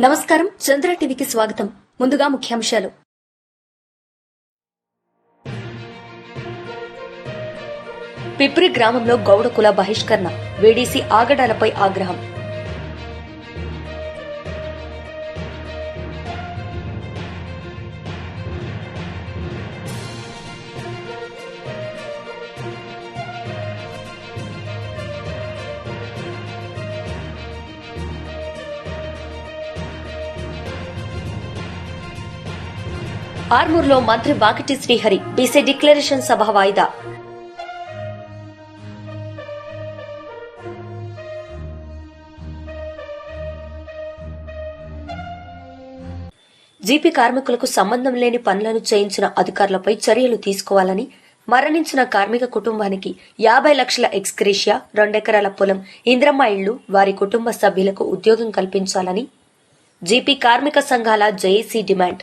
నమస్కారం. చంద్ర టీవీకి స్వాగతం. ముందుగా ముఖ్యాంశాలు. పిప్రి గ్రామంలో గౌడ కుల బహిష్కరణ. వేడీసీ ఆగడాలపై ఆగ్రహం. ఆర్మూర్లో మంత్రి వాకిటి శ్రీహరి బీసీ డిక్లరేషన్ సభ వాయిదా. జీపీ కార్మికులకు సంబంధం లేని పనులను చేయించిన అధికారులపై చర్యలు తీసుకోవాలని మరణించిన కార్మిక కుటుంబానికి యాభై లక్షల ఎక్స్క్రేషియా రెండెకరాల పొలం ఇంద్రమ్మ ఇళ్ళు వారి కుటుంబ సభ్యులకు ఉద్యోగం కల్పించాలని జీపీ కార్మిక సంఘాల జేఏసీ డిమాండ్.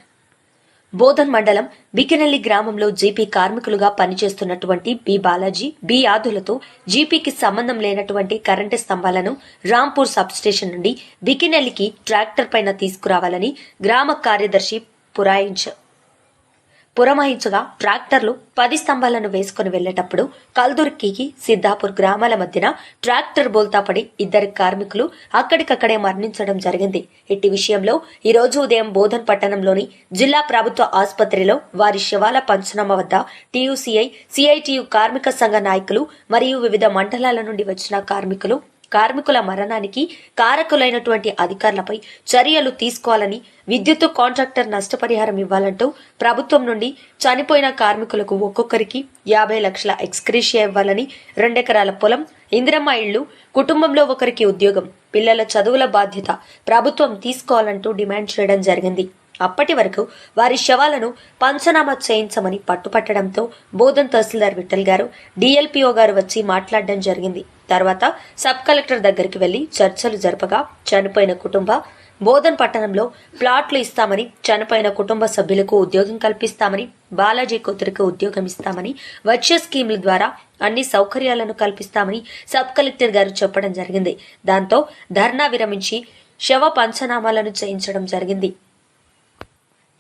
బోధన్ మండలం బికినల్లి గ్రామంలో జీపీ కార్మికులుగా పనిచేస్తున్నటువంటి బి బాలాజీ బి ఆదులతో జీపీకి సంబంధం లేనటువంటి కరెంటు స్తంభాలను రాంపూర్ సబ్స్టేషన్ నుండి బికినల్లికి ట్రాక్టర్ పైన తీసుకురావాలని గ్రామ కార్యదర్శి పురాయించారు పురమాయించగా ట్రాక్టర్లు పది స్తంభాలను వేసుకుని వెళ్ళేటప్పుడు కల్దుర్కి సిద్ధాపూర్ గ్రామాల మధ్యన ట్రాక్టర్ బోల్తా పడి ఇద్దరు కార్మికులు అక్కడికక్కడే మరణించడం జరిగింది. ఇట్టి విషయంలో ఈ రోజు ఉదయం బోధన్ పట్టణంలోని జిల్లా ప్రభుత్వ ఆసుపత్రిలో వారి శవాల పంచనామా వద్ద టీయూసీఐ సిఐటియు కార్మిక సంఘ నాయకులు మరియు వివిధ మండలాల నుండి వచ్చిన కార్మికులు కార్మికుల మరణానికి కారకులైనటువంటి అధికారులపై చర్యలు తీసుకోవాలని విద్యుత్ కాంట్రాక్టర్ నష్టపరిహారం ఇవ్వాలంటూ ప్రభుత్వం నుండి చనిపోయిన కార్మికులకు ఒక్కొక్కరికి యాభై లక్షల ఎక్స్క్రీషియా ఇవ్వాలని రెండెకరాల పొలం ఇందిరమ్మ ఇళ్ళు కుటుంబంలో ఒకరికి ఉద్యోగం పిల్లల చదువుల బాధ్యత ప్రభుత్వం తీసుకోవాలంటూ డిమాండ్ చేయడం జరిగింది. అప్పటి వరకు వారి శవాలను పంచనామా చేయించమని పట్టుపట్టడంతో బోధన్ తహసీల్దార్ విఠల్ గారు డిఎల్పిఓ గారు వచ్చి మాట్లాడడం జరిగింది. తర్వాత సబ్ కలెక్టర్ దగ్గరికి వెళ్ళి చర్చలు జరపగా చనిపోయిన కుటుంబ బోధన్ పట్టణంలో ప్లాట్లు ఇస్తామని చనిపోయిన కుటుంబ సభ్యులకు ఉద్యోగం కల్పిస్తామని బాలాజీ కూతురికి ఉద్యోగం ఇస్తామని వచ్చే స్కీముల ద్వారా అన్ని సౌకర్యాలను కల్పిస్తామని సబ్ కలెక్టర్ గారు చెప్పడం జరిగింది. దాంతో ధర్నా విరమించి శవ పంచనామాలను చేయించడం జరిగింది.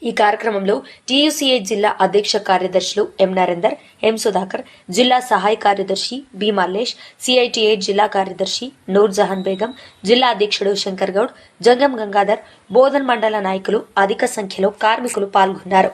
ఈ కార్యక్రమంలో టీయూసీఐ జిల్లా అధ్యక్ష కార్యదర్శులు ఎం నరేందర్ ఎం సుధాకర్ జిల్లా సహాయ కార్యదర్శి బి మల్లేష్ సిఐటిఐ జిల్లా కార్యదర్శి నూర్ జహాన్ బేగం జిల్లా అధ్యక్షుడు శంకర్ గౌడ్ జంగం గంగాధర్ బోధన్ మండల నాయకులు అధిక సంఖ్యలో కార్మికులు పాల్గొన్నారు.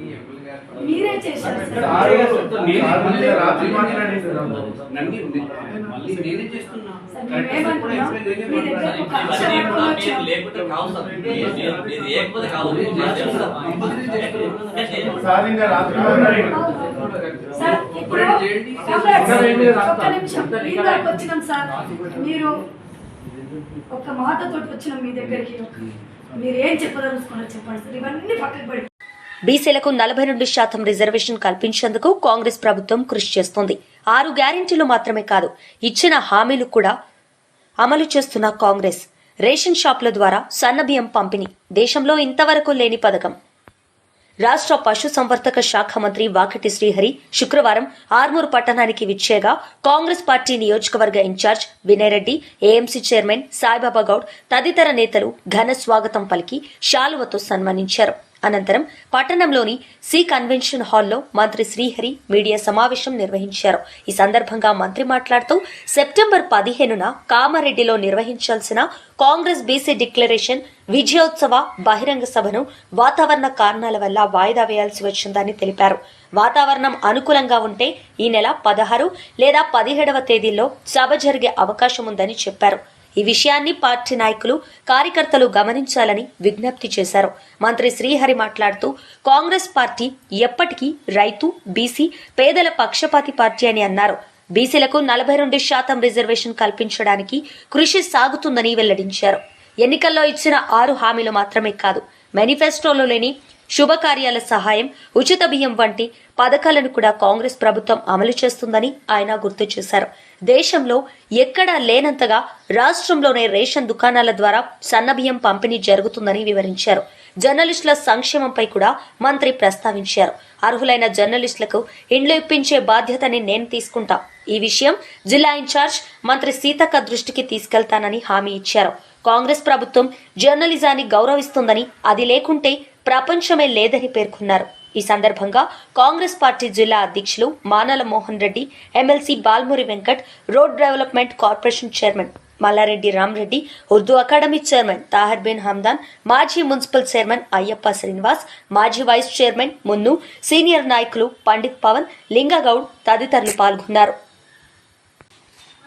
మీరే చేశారు ఒక వచ్చినాం సార్. మీరు ఒక మాటతోటి వచ్చినాం మీ దగ్గరికి. మీరు ఏం చెప్పదలుచుకున్నారు చెప్పండి సార్. ఇవన్నీ పక్కకు పడి బీసీలకు నలభై రెండు శాతం రిజర్వేషన్ కల్పించేందుకు కాంగ్రెస్ ప్రభుత్వం కృషి చేస్తోంది. ఆరు గ్యారెంటీలు మాత్రమే కాదు ఇచ్చిన హామీలు కూడా అమలు చేస్తున్న కాంగ్రెస్. రేషన్ షాపుల ద్వారా సన్నబియ్యం పంపిణీ. దేశంలో ఇంతవరకు లేని పథకం. రాష్ట్ర పశుసంవర్ధక శాఖ మంత్రి వాకిటి శ్రీహరి శుక్రవారం ఆర్మూర్ పట్టణానికి విచ్చేగా కాంగ్రెస్ పార్టీ నియోజకవర్గ in charge Vinay Reddy AMC chairman Saibaba Goud తదితర నేతలు ఘన స్వాగతం పలికి శాలువతో సన్మానించారు. అనంతరం పట్టణంలోని సి కన్వెన్షన్ హాల్లో మంత్రి శ్రీహరి మీడియా సమావేశం నిర్వహించారు. ఈ సందర్భంగా మంత్రి మాట్లాడుతూ సెప్టెంబర్ పదిహేనున కామారెడ్డిలో నిర్వహించాల్సిన కాంగ్రెస్ బీసీ డిక్లరేషన్ విజయోత్సవ బహిరంగ సభను వాతావరణ కారణాల వల్ల వాయిదా వేయాల్సి వచ్చిందని తెలిపారు. వాతావరణం అనుకూలంగా ఉంటే ఈ నెల పదహారు లేదా పదిహేడవ తేదీల్లో సభ జరిగే అవకాశం ఉందని చెప్పారు. ఈ విషయాన్ని పార్టీ నాయకులు కార్యకర్తలు గమనించాలని విజ్ఞప్తి చేశారు. మంత్రి శ్రీహరి మాట్లాడుతూ కాంగ్రెస్ పార్టీ ఎప్పటికీ రైతు బీసీ పేదల పక్షపాతి పార్టీ అని అన్నారు. బీసీలకు నలభై రెండు శాతం రిజర్వేషన్ కల్పించడానికి కృషి సాగుతుందని వెల్లడించారు. ఎన్నికల్లో ఇచ్చిన ఆరు హామీలు మాత్రమే కాదు మేనిఫెస్టోలో లేని శుభకార్యాల సహాయం ఉచిత బియ్యం వంటి పథకాలను కూడా కాంగ్రెస్ ప్రభుత్వం అమలు చేస్తుందని ఆయన గుర్తు చేశారు. దేశంలో ఎక్కడా లేనంతగా రాష్ట్రంలోనే రేషన్ దుకాణాల ద్వారా సన్నబియ్యం పంపిణీ జరుగుతుందని వివరించారు. జర్నలిస్టుల సంక్షేమంపై కూడా మంత్రి ప్రస్తావించారు. అర్హులైన జర్నలిస్టులకు ఇండ్లు ఇప్పించే బాధ్యతని నేను తీసుకుంటా. ఈ విషయం జిల్లా ఇన్ఛార్జ్ మంత్రి సీతక్క దృష్టికి తీసుకెళ్తానని హామీ ఇచ్చారు. కాంగ్రెస్ ప్రభుత్వం జర్నలిజాన్ని గౌరవిస్తుందని అది లేకుంటే ప్రపంచమే లేదని పేర్కొన్నారు. ఈ సందర్భంగా కాంగ్రెస్ పార్టీ జిల్లా అధ్యక్షులు Manala Mohan Reddy MLC Balmuri Venkat road development corporation chairman Mallareddy Ramareddy Urdu academy chairman Taharbin Hamdan మాజీ మున్సిపల్ చైర్మన్ అయ్యప్ప శ్రీనివాస్ మాజీ వైస్ చైర్మన్ మున్ను సీనియర్ నాయకులు పండిత్ పవన్ లింగగౌడ్ తదితరులు పాల్గొన్నారు.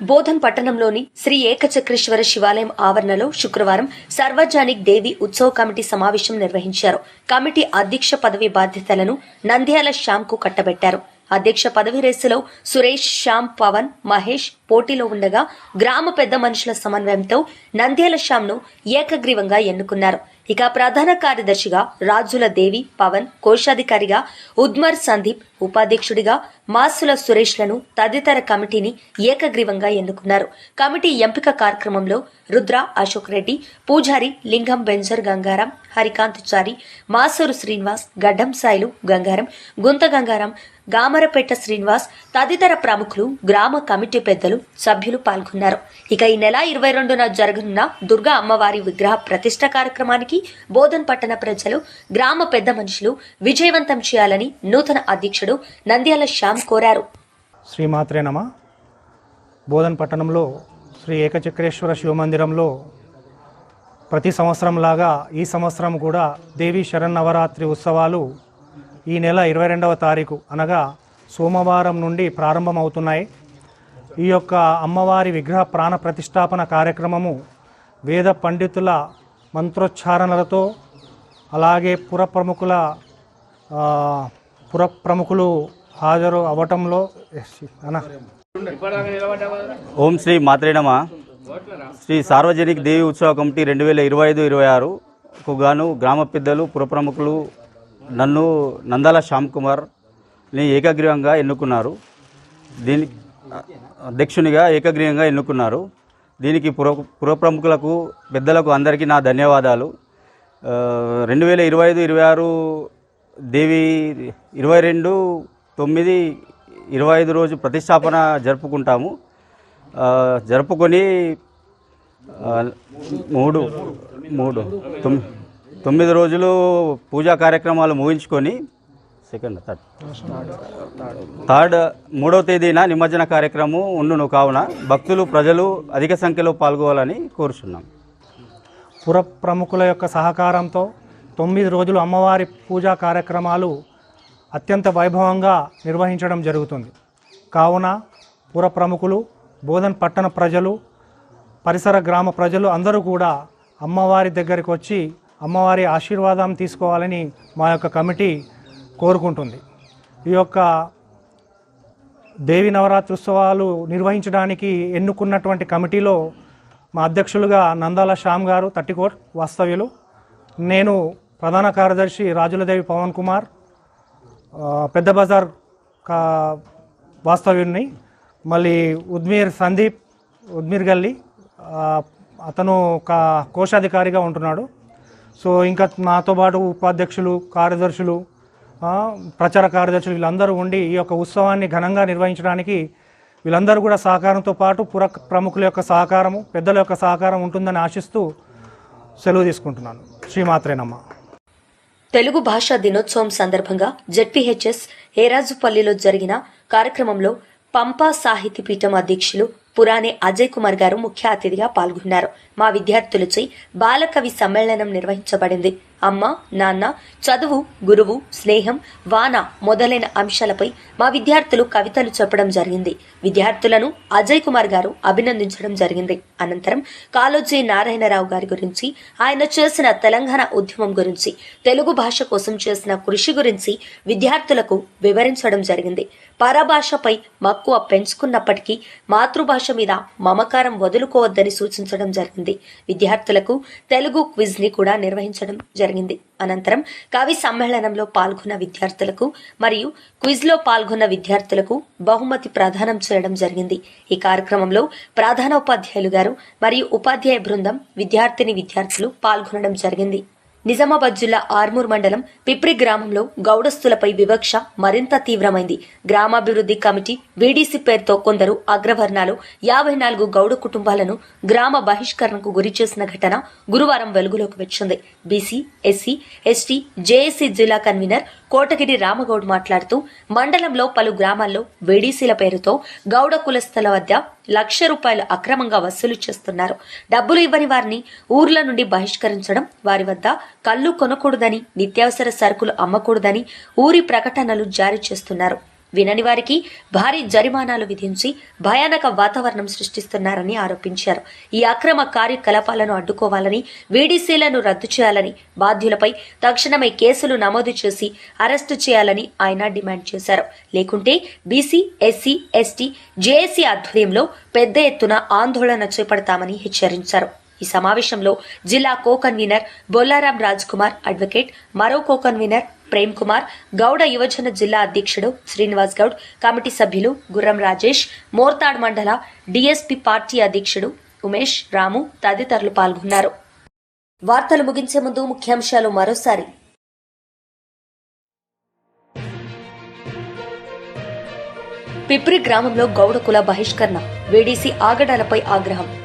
బోధన్ పట్టణంలోని శ్రీ ఏకచక్రేశ్వర శివాలయం ఆవరణలో శుక్రవారం సర్వజానిక్ దేవి ఉత్సవ కమిటీ సమావేశం నిర్వహించారు. కమిటీ అధ్యక్ష పదవి బాధ్యతలను నంద్యాల శ్యామ్కు కట్టబెట్టారు. అధ్యక్ష పదవి రేసులో సురేష్ శ్యామ్ పవన్ మహేష్ పోటీలో ఉండగా గ్రామ పెద్ద మనుషుల సమన్వయంతో నంద్యాల శ్యామ్ను ఏకగ్రీవంగా ఎన్నుకున్నారు. ఇక ప్రధాన కార్యదర్శిగా రాజుల దేవి పవన్ కోశాధికారిగా ఉద్మర్ సందీప్ ఉపాధ్యక్షుడిగా మాసుల సురేష్లను తదితర కమిటీని ఏకగ్రీవంగా ఎన్నుకున్నారు. కమిటీ ఎంపిక కార్యక్రమంలో రుద్ర అశోక్ రెడ్డి పూజారి లింగం బెంజర్ గంగారం హరికాంత్ చారి మాసూరు శ్రీనివాస్ గడ్డం సాయిలు గంగారం గుంత గంగారం గామరపేట శ్రీనివాస్ తదితర ప్రముఖులు గ్రామ కమిటీ పెద్దలు సభ్యులు పాల్గొన్నారు. ఇక ఈ నెల ఇరవై రెండున జరగనున్న దుర్గా అమ్మవారి విగ్రహ ప్రతిష్ట కార్యక్రమానికి బోధన్ పట్టణ ప్రజలు గ్రామ పెద్ద మనుషులు విజయవంతం చేయాలని నూతన అధ్యక్షుడు నంద్యాల శ్యామ్ కోరారు. శ్రీమాత్రేనమ బోధన్ పట్టణంలో శ్రీ ఏకచక్రేశ్వర శివమందిరంలో ప్రతి సంవత్సరం లాగా ఈ సంవత్సరం కూడా దేవి శరన్నవరాత్రి ఉత్సవాలు ఈ నెల ఇరవై రెండవ తారీఖు అనగా సోమవారం నుండి ప్రారంభమవుతున్నాయి. ఈ యొక్క అమ్మవారి విగ్రహ ప్రాణ ప్రతిష్టాపన కార్యక్రమము వేద పండితుల మంత్రోచ్చారణలతో అలాగే పుర ప్రముఖుల పుర ప్రముఖులు హాజరు అవటంలో ఓం శ్రీ మాత్రేనమ శ్రీ సార్వజనిక దేవి ఉత్సవ కమిటీ రెండు వేల ఇరవై ఐదు ఇరవై ఆరుకు గాను గ్రామ పెద్దలు పురప్రముఖులు నన్ను నందాల శ్యామ్ కుమార్ని ఏకగ్రీవంగా ఎన్నుకున్నారు. దీని అధ్యక్షునిగా ఏకగ్రీవంగా ఎన్నుకున్నారు. దీనికి పుర పురప్రముఖులకు పెద్దలకు అందరికీ నా ధన్యవాదాలు. రెండు వేల ఇరవై ఐదు ఇరవై ఆరు దేవి ఇరవై రెండు తొమ్మిది ఇరవై ఐదు రోజు ప్రతిష్టాపన జరుపుకుంటాము. జరుపుకొని మూడు మూడు తొమ్మిది తొమ్మిది రోజులు పూజా కార్యక్రమాలు ముగించుకొని సెకండ్ థర్డ్. థర్డ్ మూడవ తేదీన నిమజ్జన కార్యక్రమం ఉండును కావున భక్తులు ప్రజలు అధిక సంఖ్యలో పాల్గొవాలని కోరుచున్నాం. పుర ప్రముఖుల యొక్క సహకారంతో తొమ్మిది రోజులు అమ్మవారి పూజా కార్యక్రమాలు అత్యంత వైభవంగా నిర్వహించడం జరుగుతుంది. కావున పుర ప్రముఖులు బోధన్ పట్టణ ప్రజలు పరిసర గ్రామ ప్రజలు అందరూ కూడా అమ్మవారి దగ్గరికి వచ్చి అమ్మవారి ఆశీర్వాదం తీసుకోవాలని మా యొక్క కమిటీ కోరుకుంటుంది. ఈ యొక్క దేవి నవరాత్రి ఉత్సవాలు నిర్వహించడానికి ఎన్నుకున్నటువంటి కమిటీలో మా అధ్యక్షులుగా నందాల శ్యామ్ గారు తట్టికోట్ వాస్తవ్యులు. నేను ప్రధాన కార్యదర్శి రాజులదేవి పవన్ కుమార్ పెద్ద బజార్ కా వాస్తవ్యుని మళ్ళీ ఉద్మీర్ సందీప్ ఉద్మీర్ గల్లి అతను కా కోశాధికారిగా ఉంటున్నాడు. సో ఇంకా నాతో పాటు ఉపాధ్యక్షులు కార్యదర్శులు ప్రచార కార్యదర్శులు వీళ్ళందరూ ఉండి ఈ యొక్క ఉత్సవాన్ని ఘనంగా నిర్వహించడానికి వీళ్ళందరూ కూడా సహకారంతో పాటు పుర ప్రముఖుల యొక్క సహకారము పెద్దల యొక్క సహకారం ఉంటుందని ఆశిస్తూ సెలవు తీసుకుంటున్నాను. శ్రీమాత్రేనమ్మ. తెలుగు భాషా దినోత్సవం సందర్భంగా జెడ్పీహెచ్ఎస్ ఏరాజుపల్లిలో జరిగిన కార్యక్రమంలో పంపా సాహితీ పీఠం అధ్యక్షులు పురాణే అజయ్ కుమార్ గారు ముఖ్య అతిథిగా పాల్గొన్నారు. మా విద్యార్థులచే బాలకవి సమ్మేళనం నిర్వహించబడింది. అమ్మ నాన్న చదువు గురువు స్నేహం వాన మొదలైన అంశాలపై మా విద్యార్థులు కవితలు చెప్పడం జరిగింది. విద్యార్థులను అజయ్ కుమార్ గారు అభినందించడం జరిగింది. అనంతరం కాలోజీ నారాయణరావు గారి గురించి ఆయన చేసిన తెలంగాణ ఉద్యమం గురించి తెలుగు భాష కోసం చేసిన కృషి గురించి విద్యార్థులకు వివరించడం జరిగింది. పరభాషపై మక్కువ పెంచుకున్నప్పటికీ మాతృభాష మీద మమకారం వదులుకోవద్దని సూచించడం జరిగింది. విద్యార్థులకు తెలుగు క్విజ్ని కూడా నిర్వహించడం జరిగింది. జరిగింది. అనంతరం కవి సమ్మేళనంలో పాల్గొన్న విద్యార్థులకు మరియు క్విజ్లో పాల్గొన్న విద్యార్థులకు బహుమతి ప్రదానం చేయడం జరిగింది. ఈ కార్యక్రమంలో ప్రధానోపాధ్యాయులు గారు మరియు ఉపాధ్యాయ బృందం విద్యార్థిని విద్యార్థులు పాల్గొనడం జరిగింది. నిజామాబాద్ జిల్లా ఆర్మూర్ మండలం పిప్రి గ్రామంలో గౌడస్తులపై వివక్ష మరింత తీవ్రమైంది. గ్రామాభివృద్ధి కమిటీ వీడీసీ పేరుతో కొందరు అగ్రవర్ణాలు యాభై నాలుగు గౌడ కుటుంబాలను గ్రామ బహిష్కరణకు గురి చేసిన ఘటన గురువారం వెలుగులోకి వచ్చింది. బీసీ ఎస్సీ ఎస్టీ జేఏసీ జిల్లా కన్వీనర్ కోటగిరి రామగౌడ్ మాట్లాడుతూ మండలంలో పలు గ్రామాల్లో వేడీసీల పేరుతో గౌడ కులస్థల వద్ద లక్ష రూపాయలు అక్రమంగా వసూలు చేస్తున్నారు. డబ్బులు ఇవ్వని వారిని ఊర్ల నుండి బహిష్కరించడం వారి వద్ద కళ్ళు కొనకూడదని నిత్యావసర సరుకులు అమ్మకూడదని ఊరి ప్రకటనలు జారీ చేస్తున్నారు. వినని వారికి భారీ జరిమానాలు విధించి భయానక వాతావరణం సృష్టిస్తున్నారని ఆరోపించారు. ఈ అక్రమ కార్యకలాపాలను అడ్డుకోవాలని వీడీసీలను రద్దు చేయాలని బాధ్యులపై తక్షణమే కేసులు నమోదు చేసి అరెస్టు చేయాలని ఆయన డిమాండ్ చేశారు. లేకుంటే బీసీ ఎస్సీ ఎస్టీ జేఏసీ ఆధ్వర్యంలో పెద్ద ఎత్తున ఆందోళన చేపడతామని హెచ్చరించారు. ఈ సమావేశంలో జిల్లా co convener Bollaram Raj Kumar advocate మరో కో కన్వీనర్ ప్రేమ్ కుమార్ గౌడ యువజన జిల్లా అధ్యక్షుడు శ్రీనివాస్ గౌడ్ కమిటీ సభ్యులు గుర్రం రాజేష్ మోర్తాడ్ మండల డిఎస్పీ పార్టీ అధ్యక్షుడు ఉమేష్ రాము తదితరులు పాల్గొన్నారు. వార్తలు ముగించే ముందు ముఖ్యాంశాలు మరోసారి. పిప్రి గ్రామంలో గౌడ కుల బహిష్కరణ వేడీసీ ఆగడాలపై ఆగ్రహం.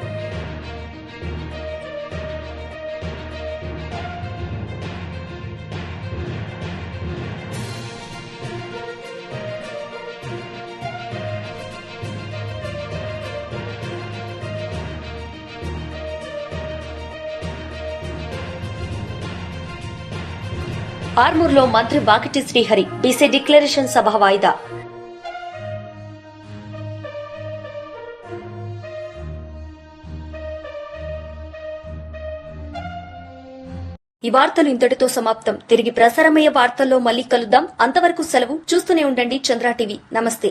ఆర్మూర్లో మంత్రి వాకిటి శ్రీహరి బీసీ డిక్లరేషన్ సభ వాయిదా. ఈ వార్తలు ఇంతటితో సమాప్తం. తిరిగి ప్రసారమయ్యే వార్తల్లో మళ్ళీ కలుద్దాం. అంతవరకు సెలవు. చూస్తూనే ఉండండి చంద్ర టీవీ. నమస్తే.